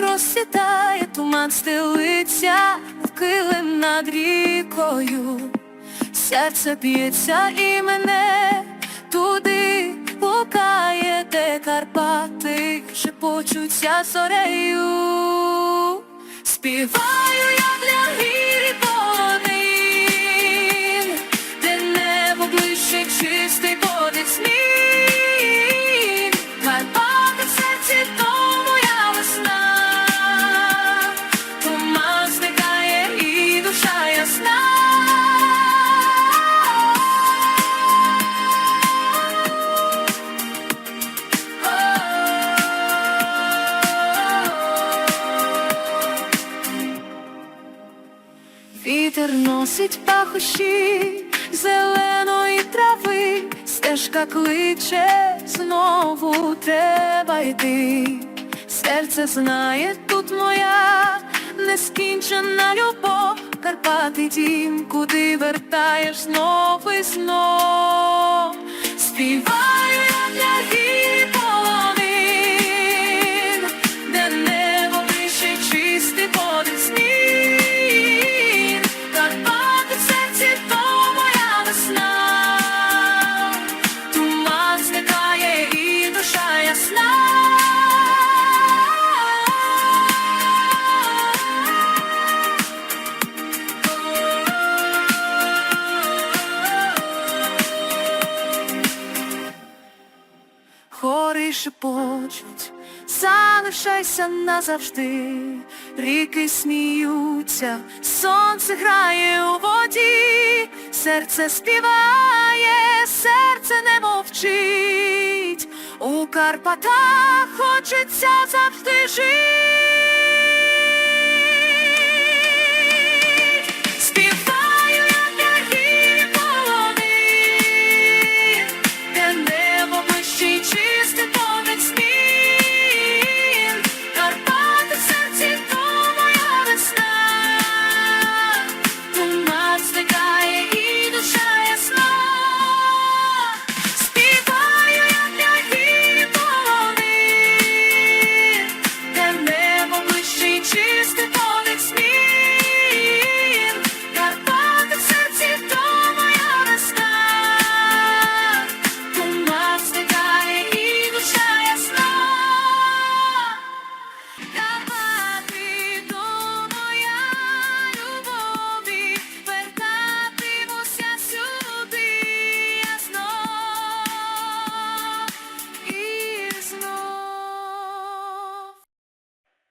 розсідає, туман стелиться в килим над рікою. Серце б'ється і мене туди пукає, де Карпати, шепочуться зорею. Співає Вітер носить пахощі зеленої трави, стежка кличе, знову треба йти. Серце знає, тут моя нескінчена любов, Карпати дім, куди вертаєш знов і знов. Співаю Шепочуть, залишайся назавжди, ріки сміються, сонце грає у воді, серце співає, серце не мовчить, у Карпатах хочеться завжди жити.